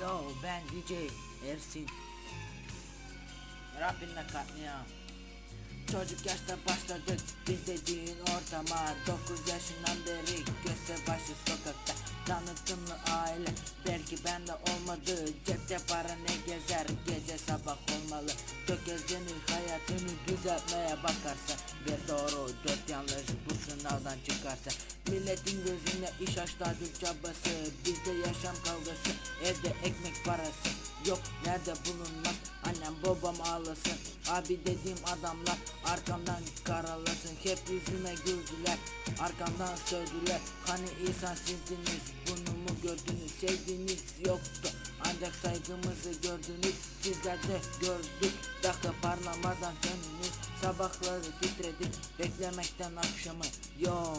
Yo ben DJ Ersin. Rabbinle katliam. Çocuk yaşta başladık biz dediğin ortama 9 yaşından beri göze başı sokakta. Tanıtımlı aile belki bende olmadı. Cepte para ne gezer? Gece sabah olmalı. Tökezlenir hayatını düzeltmeye bakarsa Bir doğru dört yanlış bu sınavdan çıkarsa. Milletin gözünde iş açlardır cabası Bizde evde ekmek parası Yok. Nerede bulunmaz? Annem babam ağlasın. Abi dediğim adamlar arkamdan karalasın. Hep yüzüme güldüler arkamdan sövdüler. Hani insan sizdiniz bunu mu gördünüz? Sevdiğiniz yoktu. Ancak saygımızı gördünüz. Sizler de gördük. Dakika parlamadan sönünüz Sabahları titredik. Beklemekten akşamı Yo